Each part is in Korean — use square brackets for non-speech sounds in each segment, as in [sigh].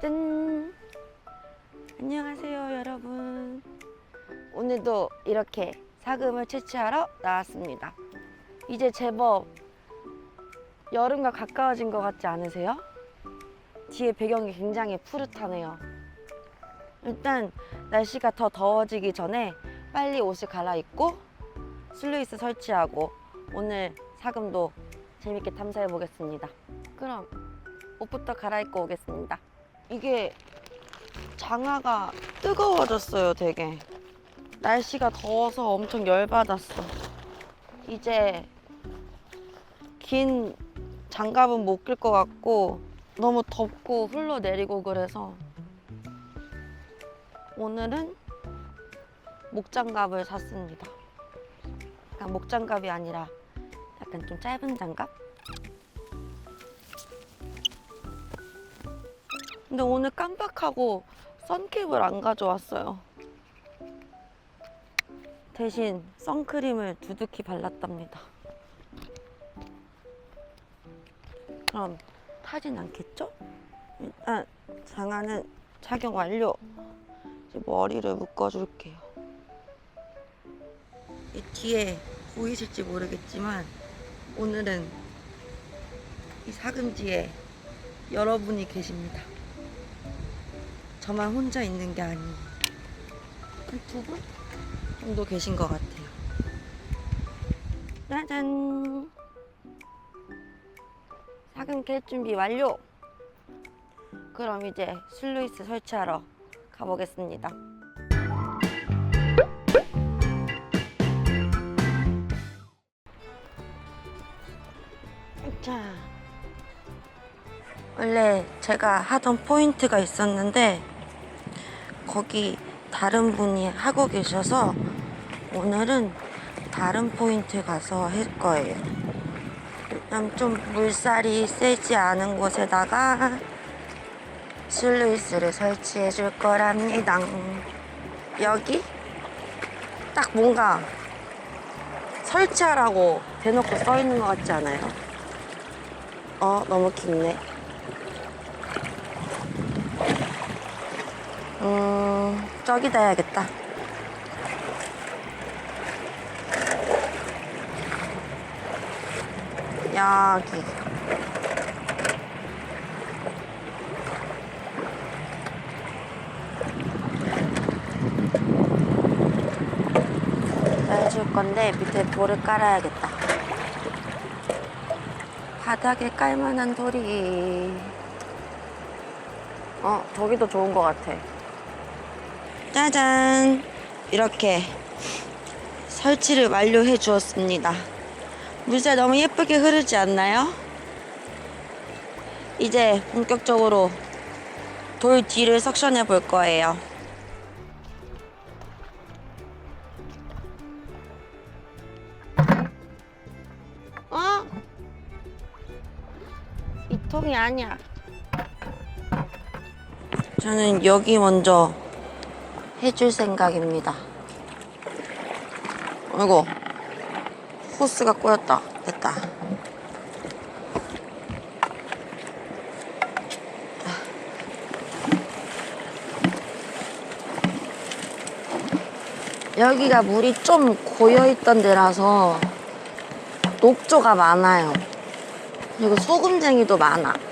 짠! 안녕하세요, 여러분. 오늘도 이렇게 사금을 채취하러 나왔습니다. 이제 제법 여름과 가까워진 것 같지 않으세요? 뒤에 배경이 굉장히 푸릇하네요. 일단 날씨가 더 더워지기 전에 빨리 옷을 갈아입고 슬루이스 설치하고 오늘 사금도 재밌게 탐사해 보겠습니다. 그럼 옷부터 갈아입고 오겠습니다. 이게 장화가 뜨거워졌어요, 되게. 날씨가 더워서 엄청 열받았어. 이제 긴 장갑은 못 낄 것 같고 너무 덥고 흘러내리고 그래서 오늘은 목장갑을 샀습니다. 약간 목장갑이 아니라 약간 좀 짧은 장갑? 근데 오늘 깜빡하고 선캡을 안 가져왔어요. 대신 선크림을 두둑히 발랐답니다. 그럼 타진 않겠죠? 일단 장화는 착용 완료. 이제 머리를 묶어줄게요. 이 뒤에 보이실지 모르겠지만 오늘은 이 사금지에 여러분이 계십니다. 저만 혼자 있는 게 아니에요. 한 두 분 정도 계신 것 같아요. 짜잔! 사금 캘 준비 완료! 그럼 이제 슬루이스 설치하러 가보겠습니다. 자, 원래 제가 하던 포인트가 있었는데 거기 다른 분이 하고 계셔서 오늘은 다른 포인트 가서 할 거예요. 좀 물살이 세지 않은 곳에다가 슬루이스를 설치해 줄 거랍니다. 여기 딱 뭔가 설치하라고 대놓고 써 있는 것 같지 않아요? 어, 너무 깊네. 음, 저기다 해야겠다. 여기. 해줄 건데 밑에 볼을 깔아야겠다. 바닥에 깔만한 돌이. 어, 저기도 좋은 것 같아. 짜잔! 이렇게 설치를 완료해 주었습니다. 물살 너무 예쁘게 흐르지 않나요? 이제 본격적으로 돌 뒤를 석션해 볼 거예요. 어? 이 통이 아니야. 저는 여기 먼저 해줄 생각입니다. 아이고, 호스가 꼬였다. 됐다. 여기가 물이 좀 고여있던 데라서 녹조가 많아요. 그리고 소금쟁이도 많아.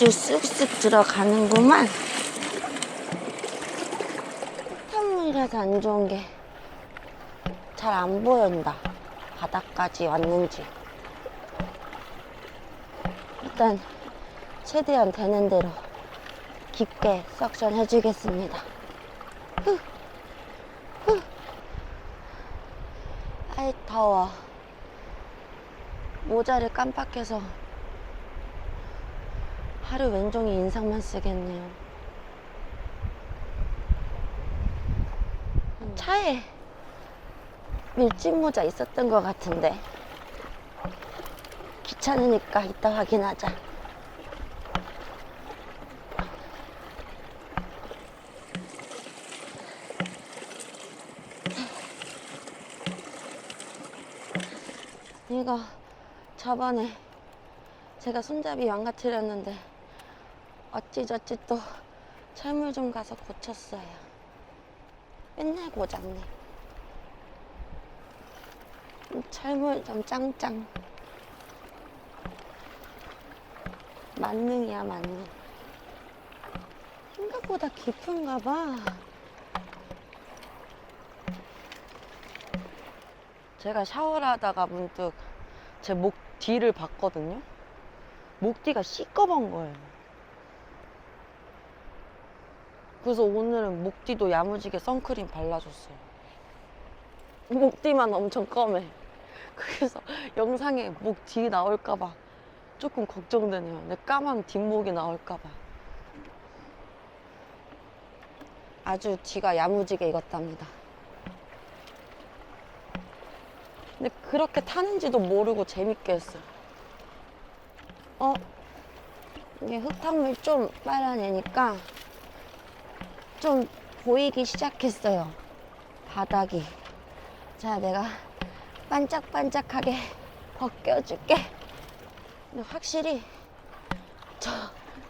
아주 쓱쓱 들어가는구만. 흙탕물이라서 안 좋은 게 잘 안 보인다. 바닥까지 왔는지. 일단 최대한 되는 대로 깊게 석션 해주겠습니다. 후, 후. 아이 더워. 모자를 깜빡해서 하루 왼종일 인상만 쓰겠네요. 차에 밀짚 모자 있었던 것 같은데 귀찮으니까 이따 확인하자. 이거 저번에 제가 손잡이 망가뜨렸는데 어찌저찌 또 철물 좀 가서 고쳤어요. 맨날 고장내. 철물 좀 짱짱. 만능이야 만능. 생각보다 깊은가 봐. 제가 샤워를 하다가 문득 제 목 뒤를 봤거든요. 목 뒤가 시꺼먼 거예요. 그래서 오늘은 목 뒤도 야무지게 선크림 발라줬어요. 목 뒤만 엄청 검해. 그래서 영상에 목 뒤 나올까봐 조금 걱정되네요. 내 까만 뒷목이 나올까봐. 아주 뒤가 야무지게 익었답니다. 근데 그렇게 타는지도 모르고 재밌게 했어요. 어? 이게 흙탕물 좀 빨아내니까 좀 보이기 시작했어요. 바닥이. 자, 내가 반짝반짝하게 벗겨줄게. 근데 확실히 저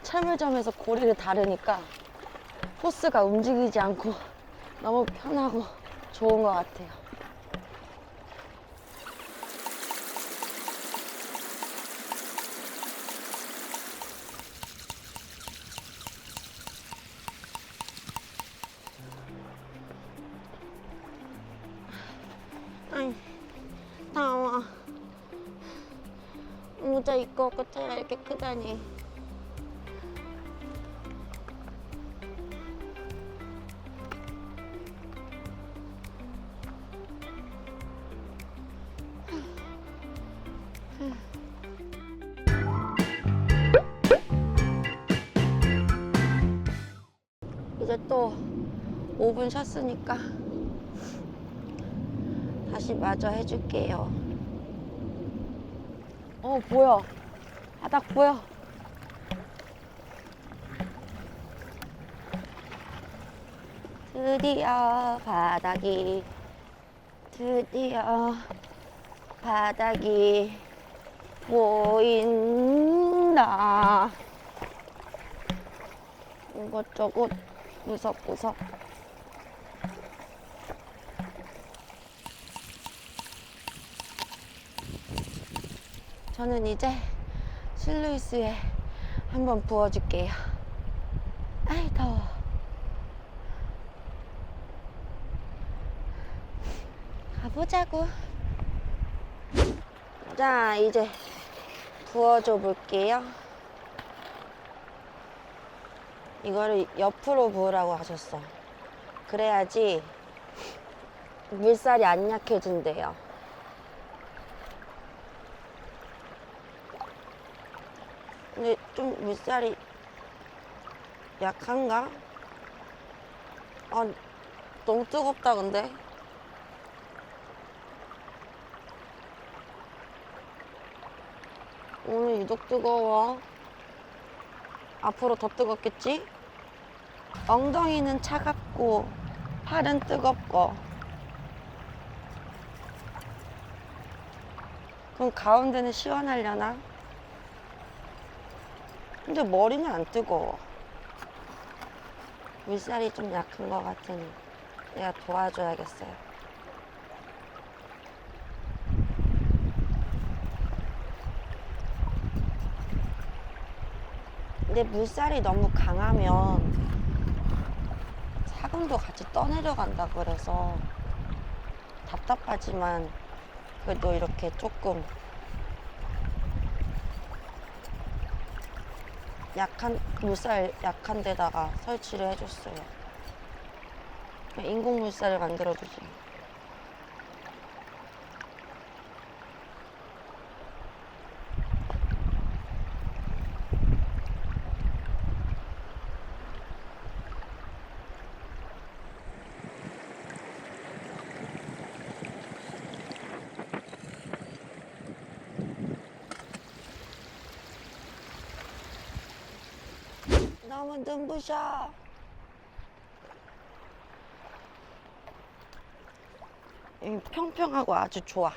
철물점에서 고리를 다르니까 호스가 움직이지 않고 너무 편하고 좋은 것 같아요. 크다니. 이제 또 5분 쉬었으니까 다시 마저 해줄게요. 어, 보여. 바닥 보여. 드디어 바닥이, 드디어 바닥이 보인다. 이것저것 구석구석. 저는 이제 실루이스에 한번 부어줄게요. 아이, 더워. 가보자고. 자, 이제 부어줘 볼게요. 이거를 옆으로 부으라고 하셨어. 그래야지 물살이 안 약해진대요. 근데 좀 물살이 약한가? 아, 너무 뜨겁다, 근데. 오늘 유독 뜨거워. 앞으로 더 뜨겁겠지? 엉덩이는 차갑고, 팔은 뜨겁고. 그럼 가운데는 시원하려나? 근데 머리는 안 뜨거워. 물살이 좀 약한 것 같으니 내가 도와줘야겠어요. 근데 물살이 너무 강하면 사금도 같이 떠내려간다 그래서 답답하지만 그래도 이렇게 조금 약한 물살 약한 데다가 설치를 해줬어요. 인공 물살을 만들어주지. 눈부셔. 여기 평평하고 아주 좋아.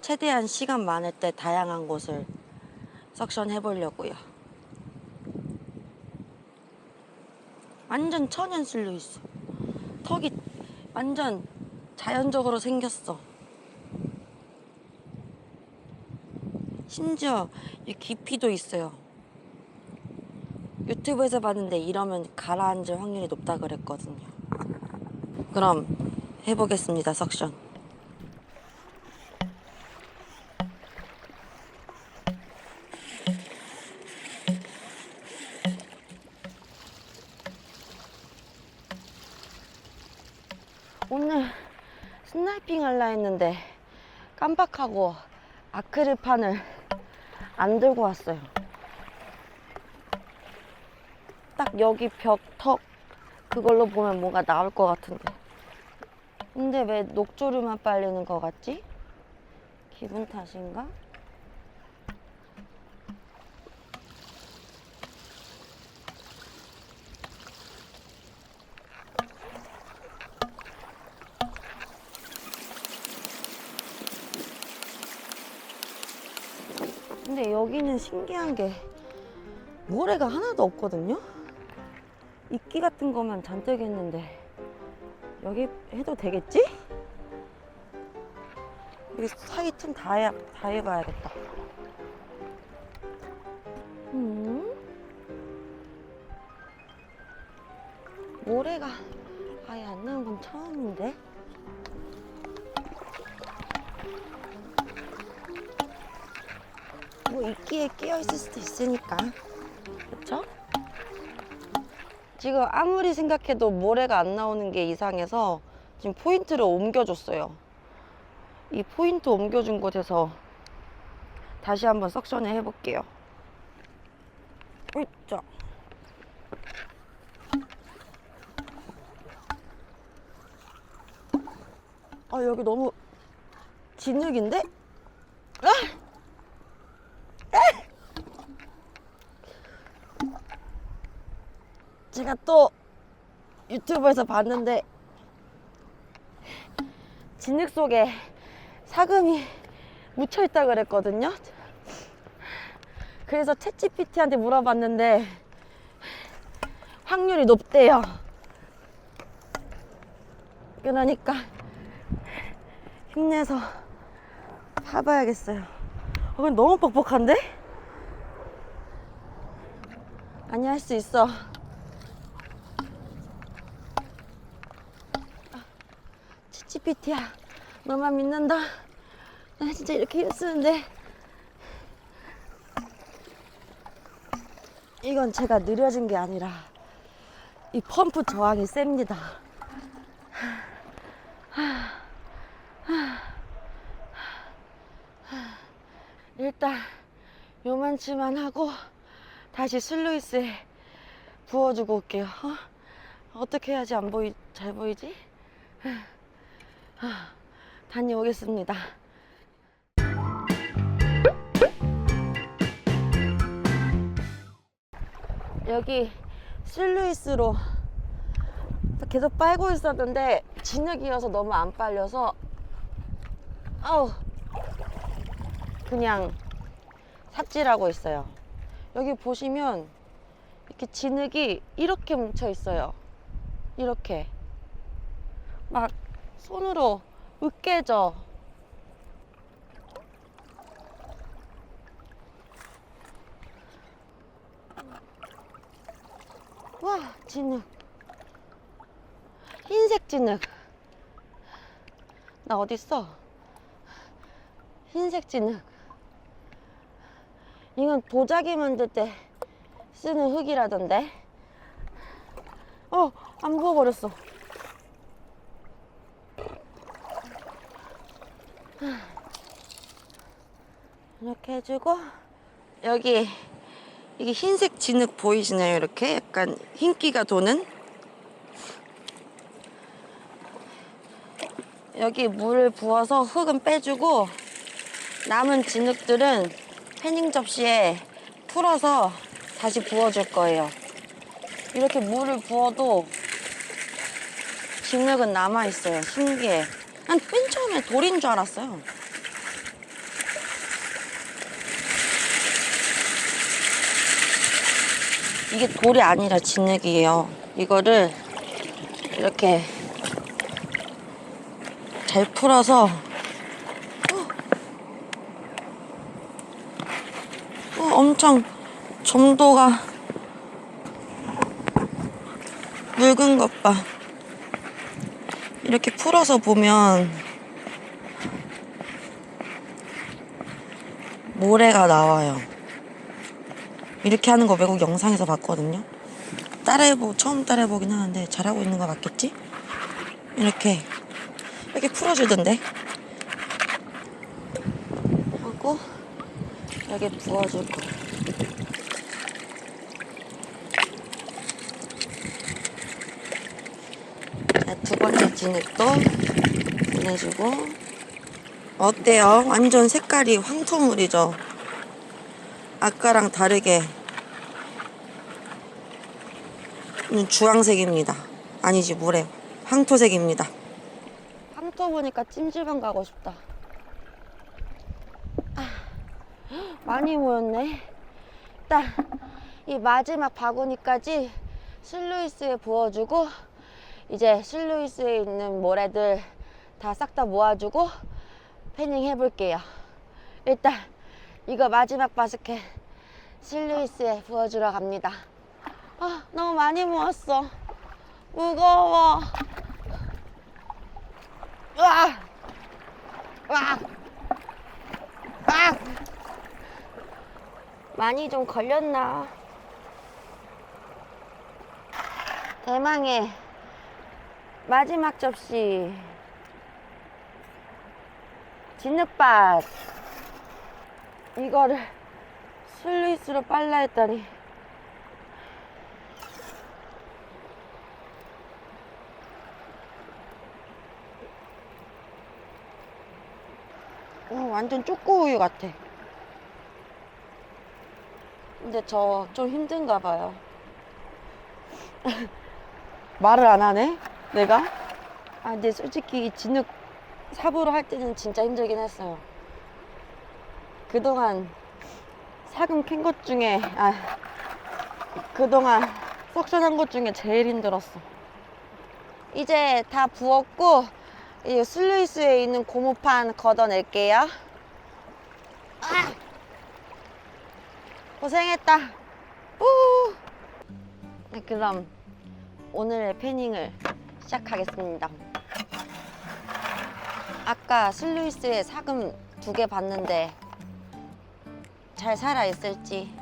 최대한 시간 많을 때 다양한 곳을 석션 해보려고요. 완전 천연 슬로 있어. 턱이 완전 자연적으로 생겼어. 심지어 이 깊이도 있어요. 유튜브에서 봤는데 이러면 가라앉을 확률이 높다 그랬거든요. 그럼 해보겠습니다, 석션. 오늘 스나이핑 할라 했는데 깜빡하고 아크릴판을 안 들고 왔어요. 딱 여기 벽 턱 그걸로 보면 뭔가 나올 것 같은데. 근데 왜 녹조류만 빨리는 것 같지? 기분 탓인가? 근데 여기는 신기한 게 모래가 하나도 없거든요? 이끼 같은 거만 잔뜩 했는데 여기 해도 되겠지? 여기 사이 틈 다 해, 다 해봐야겠다. 음? 모래가 아예 안 나온 건 처음인데? 뭐 이끼에 끼어 있을 수도 있으니까. 그쵸? 지금 아무리 생각해도 모래가 안 나오는 게 이상해서 지금 포인트를 옮겨줬어요. 이 포인트 옮겨준 곳에서 다시 한번 석션을 해볼게요. 으쌰. 아, 여기 너무 진흙인데? 제가 또 유튜브에서 봤는데 진흙 속에 사금이 묻혀 있다 그랬거든요. 그래서 챗GPT한테 물어봤는데 확률이 높대요. 그러니까 힘내서 파봐야겠어요. 어, 근데 너무 뻑뻑한데? 아니 할 수 있어. 챗GPT야, 너만 믿는다. 나 진짜 이렇게 힘 쓰는데. 이건 제가 느려진 게 아니라 이 펌프 저항이 셉니다. 일단 요만치만 하고 다시 슬루이스에 부어주고 올게요. 어? 어떻게 해야지 안 보이 잘 보이지? 아, 다녀오겠습니다. 여기 실루이스로 계속 빨고 있었는데 진흙이어서 너무 안 빨려서 아우 그냥 삽질하고 있어요. 여기 보시면 이렇게 진흙이 이렇게 뭉쳐 있어요. 이렇게 막 손으로 으깨져. 와, 진흙. 흰색 진흙. 나 어딨어? 흰색 진흙. 이건 도자기 만들 때 쓰는 흙이라던데. 어, 안 부어버렸어. 이렇게 해주고 여기 이게 흰색 진흙 보이시나요? 이렇게 약간 흰기가 도는 여기 물을 부어서 흙은 빼주고 남은 진흙들은 패닝 접시에 풀어서 다시 부어줄 거예요. 이렇게 물을 부어도 진흙은 남아있어요. 신기해. 난맨 처음에 돌인 줄 알았어요. 이게 돌이 아니라 진흙이에요. 이거를 이렇게 잘 풀어서 어, 엄청 점도가 묽은 것 봐. 이렇게 풀어서 보면 모래가 나와요. 이렇게 하는 거 외국 영상에서 봤거든요. 따라해보 처음 따라해보긴 하는데 잘하고 있는 거 맞겠지? 이렇게 이렇게 풀어주던데. 하고 여기 부어줄 거야. 자, 두 번째 진흙도 보내주고 어때요? 완전 색깔이 황토물이죠? 아까랑 다르게 음, 주황색입니다. 아니지 물에 황토색입니다. 황토 보니까 찜질방 가고 싶다. 아, 많이 모였네. 일단 이 마지막 바구니까지 실루이스에 부어주고 이제 실루이스에 있는 모래들 다싹다 모아주고 패닝 해볼게요. 일단 이거 마지막 바스켓 실루이스에 부어주러 갑니다. 아, 너무 많이 모았어. 무거워. 으아! 으아! 으아! 많이 좀 걸렸나? 대망의 마지막 접시. 진흙밭. 이거를 슬루이스로 빨라 했더니 어, 완전 쪼꼬우유 같아. 근데 저 좀 힘든가 봐요. [laughs] 말을 안 하네? 내가? 아, 근데 솔직히 이 진흙 삽으로 할 때는 진짜 힘들긴 했어요. 그동안 사금 캔 것 중에, 아, 그동안 석션한 것 중에 제일 힘들었어. 이제 다 부었고, 이 슬루이스에 있는 고무판 걷어낼게요. 아! 고생했다. 우! 네, 그럼 오늘의 패닝을 시작하겠습니다. 아까 슬루이스에 사금 두 개 봤는데 잘 살아 있을지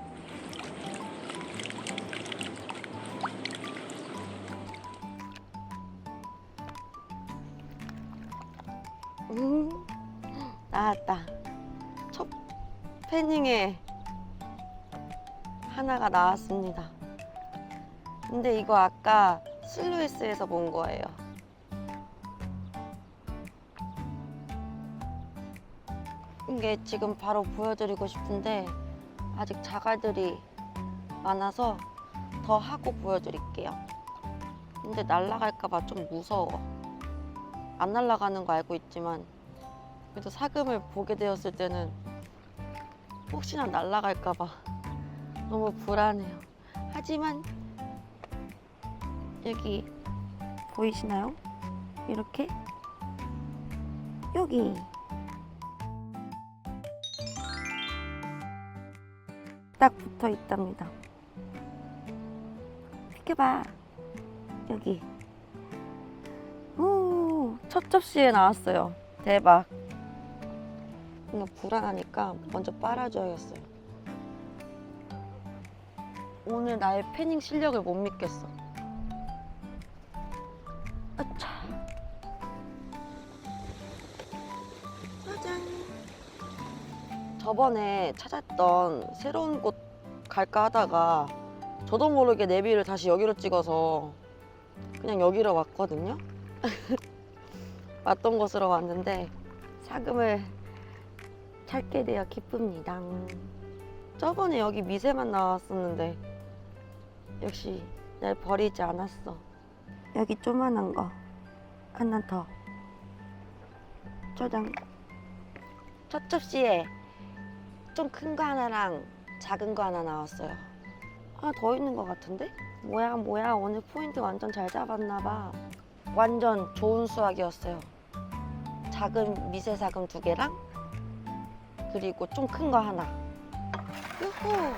음, 나왔다. 첫 패닝에 하나가 나왔습니다. 근데 이거 아까 슬루이스에서 본 거예요. 이게 지금 바로 보여드리고 싶은데 아직 자갈들이 많아서 더 하고 보여드릴게요. 근데 날아갈까봐 좀 무서워. 안 날아가는 거 알고 있지만 그래도 사금을 보게 되었을 때는 혹시나 날아갈까봐 너무 불안해요. 하지만 여기 보이시나요? 이렇게 여기 딱 붙어 있답니다. 비켜봐 여기 오, 첫 접시에 나왔어요. 대박. 뭔가 불안하니까 먼저 빨아줘야겠어요. 오늘 나의 패닝 실력을 못 믿겠어. 저번에 찾았던 새로운 곳 갈까 하다가 저도 모르게 내비를 다시 여기로 찍어서 그냥 여기로 왔거든요. [laughs] 왔던 곳으로 왔는데 사금을 찾게 되어 기쁩니다. 저번에 여기 미세만 나왔었는데 역시 날 버리지 않았어. 여기 조만한 거 하나 더. 짜장. 첫 접시에 좀 큰 거 하나랑 작은 거 하나 나왔어요. 하나 더 있는 것 같은데? 뭐야 뭐야 오늘 포인트 완전 잘 잡았나 봐. 완전 좋은 수학이었어요. 작은 미세 사금 두 개랑 그리고 좀 큰 거 하나. 유후.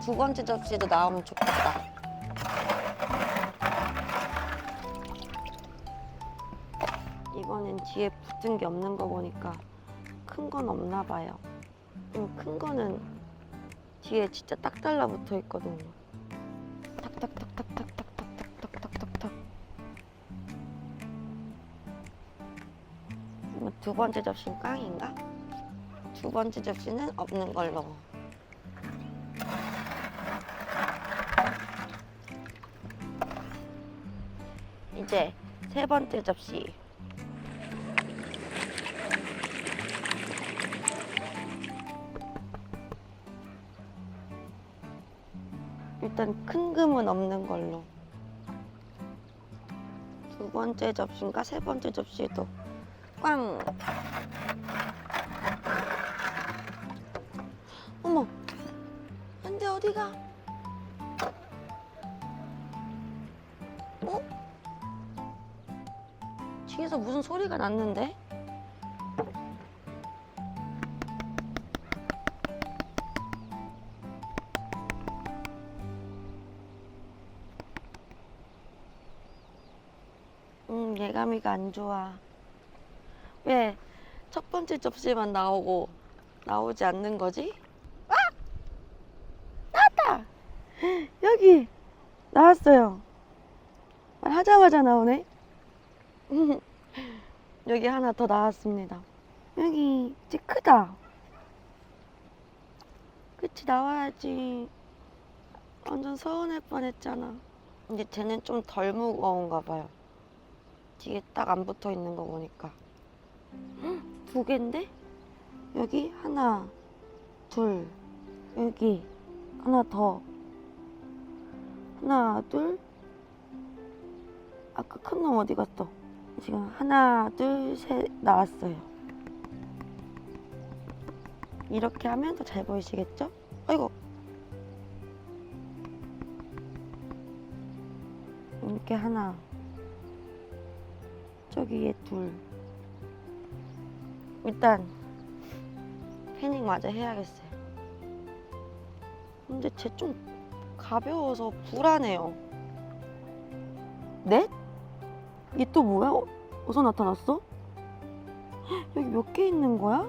두 번째 접시도 나오면 좋겠다. 이거는 뒤에 붙은 게 없는 거 보니까 큰 건 없나 봐요. 음, 큰 거는 뒤에 진짜 딱 달라붙어 있거든요. 탁탁탁탁탁탁탁탁탁탁탁탁. 이거 두 번째 접시는 깡인가? 두 번째 접시는 없는 걸로. 이제 세 번째 접시. 일단 큰 금은 없는 걸로. 두 번째 접시인가 세 번째 접시도 꽝. 어머, 안돼 어디가? 어? 뒤에서 무슨 소리가 났는데? 음, 예감이가 안 좋아. 왜 첫 번째 접시만 나오고 나오지 않는 거지? 아! 나왔다! [gasps] 여기 나왔어요. 말하자마자 나오네. [laughs] 여기 하나 더 나왔습니다. 여기 이제 크다. 그치 나와야지. 완전 서운할 뻔했잖아. 근데 쟤는 좀 덜 무거운가 봐요. 뒤에 딱 안 붙어 있는 거 보니까. 헉, 두 개인데? 여기 하나, 둘, 여기 하나 더. 하나, 둘. 아까 큰 놈 어디 갔어? 지금 하나, 둘, 셋 나왔어요. 이렇게 하면 더 잘 보이시겠죠? 아이고. 이렇게 하나. 저기에 둘. 일단 패닝 마저 해야겠어요. 근데 쟤 좀 가벼워서 불안해요. 넷? 이게 또 뭐야? 어, 어디서 나타났어? 헉, 여기 몇 개 있는 거야?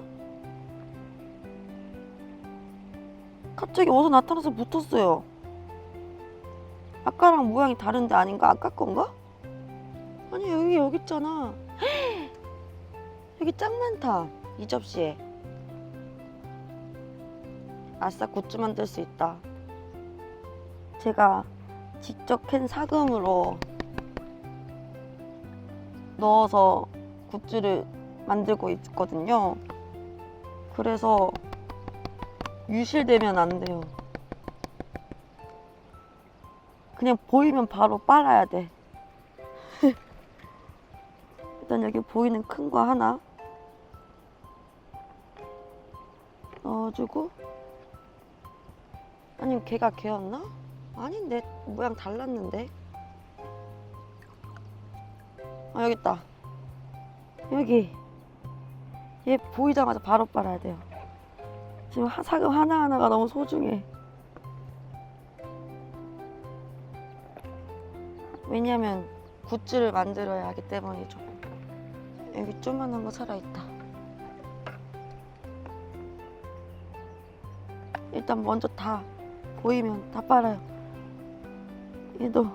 갑자기 어디서 나타나서 붙었어요. 아까랑 모양이 다른데 아닌가? 아까 건가? 아니 여기 여기 있잖아. [gasps] 여기 짱 많다. 이 접시에. 아싸 굿즈 만들 수 있다. 제가 직접 캔 사금으로 넣어서 굿즈를 만들고 있거든요. 그래서 유실되면 안 돼요. 그냥 보이면 바로 빨아야 돼. 일단 여기 보이는 큰 거 하나 넣어주고. 아니면 걔가 걔였나? 아닌데 모양 달랐는데. 아 여기 있다. 여기. 얘 보이자마자 바로 빨아야 돼요. 지금 하- 사금 하나하나가 너무 소중해. 왜냐면 굿즈를 만들어야 하기 때문이죠 여기 조그만한 거 살아있다. 일단 먼저 다 보이면 다 빨아요. 얘도.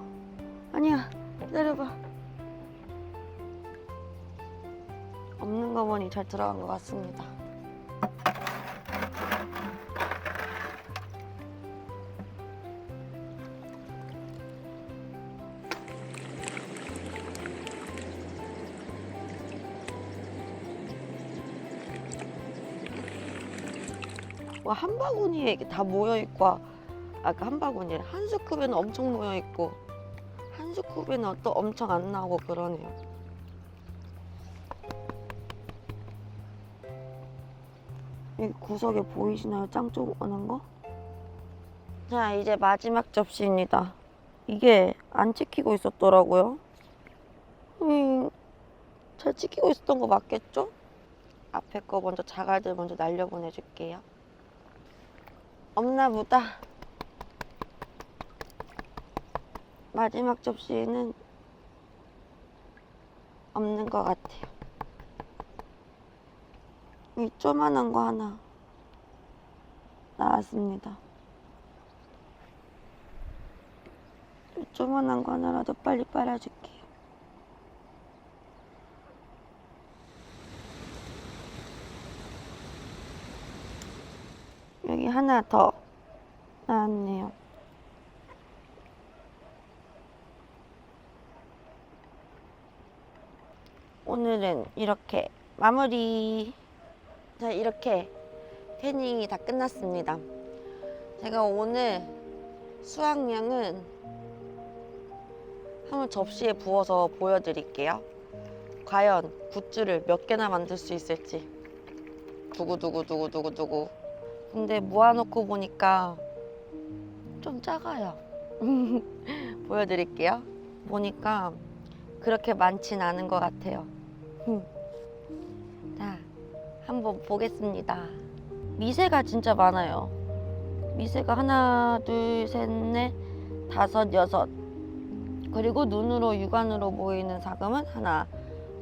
아니야 기다려봐. 없는 거 보니 잘 들어간 것 같습니다 와, 한 바구니에 다 모여 있고 아까 한 바구니에 한 스쿱에는 엄청 놓여 있고 한 스쿱에는 또 엄청 안 나오고 그러네요. 이 구석에 보이시나요? 짱 조그만한 거? 자, 이제 마지막 접시입니다. 이게 안 찍히고 있었더라고요. 음, 잘 찍히고 있었던 거 맞겠죠? 앞에 거 먼저 자갈들 먼저 날려보내줄게요. 없나 보다. 마지막 접시에는 없는 것 같아요. 이 조만한 거 하나 나왔습니다. 이 조만한 거 하나라도 빨리 빨아줄게요. 하나 더 나왔네요. 오늘은 이렇게 마무리. 자, 이렇게 태닝이 다 끝났습니다. 제가 오늘 수확량은 한번 접시에 부어서 보여드릴게요. 과연 굿즈를 몇 개나 만들 수 있을지. 두구두구두구두구두구. 근데 모아놓고 보니까 좀 작아요. [laughs] 보여드릴게요. 보니까 그렇게 많진 않은 것 같아요. 자, 한번 보겠습니다. 미세가 진짜 많아요. 미세가 하나, 둘, 셋, 넷, 다섯, 여섯. 그리고 눈으로 육안으로 보이는 사금은 하나,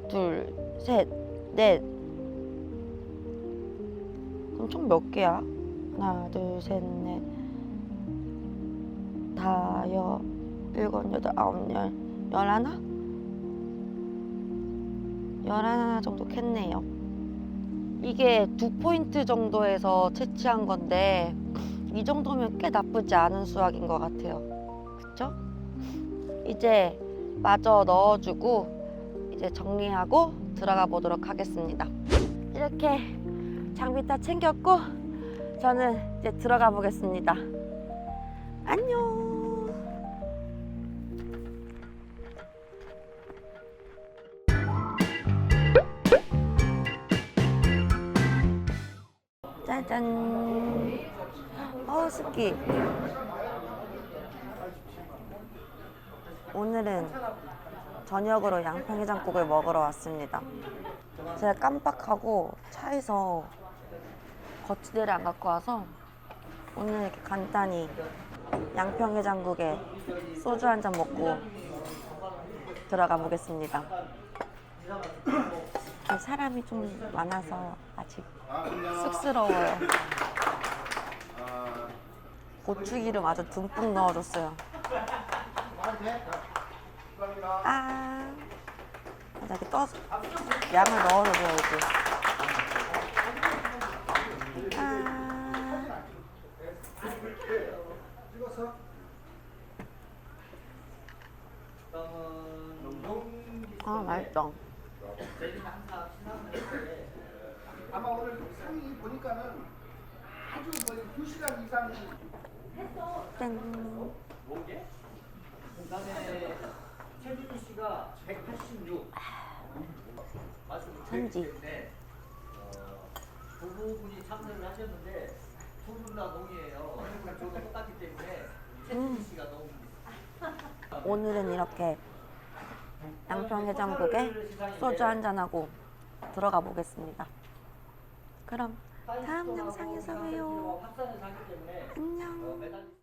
둘, 셋, 넷. 그럼 총 몇 개야? 하나, 둘, 셋, 넷, 다, 여, 일곱, 여덟, 아홉, 열, 열하나? 열하나 정도 캤네요. 이게 두 포인트 정도에서 채취한 건데 이 정도면 꽤 나쁘지 않은 수확인 것 같아요. 그쵸? 이제 마저 넣어주고 이제 정리하고 들어가 보도록 하겠습니다. 이렇게 장비 다 챙겼고 저는 이제 들어가 보겠습니다. 안녕. 짜잔. 어우, 습기. 오늘은 저녁으로 양평해장국을 먹으러 왔습니다. 제가 깜빡하고 차에서 거치대를 안 갖고 와서 오늘 이렇게 간단히 양평해장국에 소주 한 잔 먹고 들어가 보겠습니다. 사람이 좀 많아서 아직 쑥스러워요. 고추기름 아주 듬뿍 넣어줬어요. 아, 이렇게 떠서 양을 줘야지. 아, 아 맛있다. 아마 오늘 상이 보니까는 아주 거의 2시간 이상 짠. 그다음에 최진희 씨가 186 말씀을 선지. 드렸기 때문에 어, 두 분이 참여를 하셨는데 두분다 동의해요. 저도 똑같기 때문에 최진희 씨가 너무 오늘은 이렇게 양평해장국에 소주 한 잔하고 들어가 보겠습니다. 그럼 다음 영상에서 때문에 안녕. 어,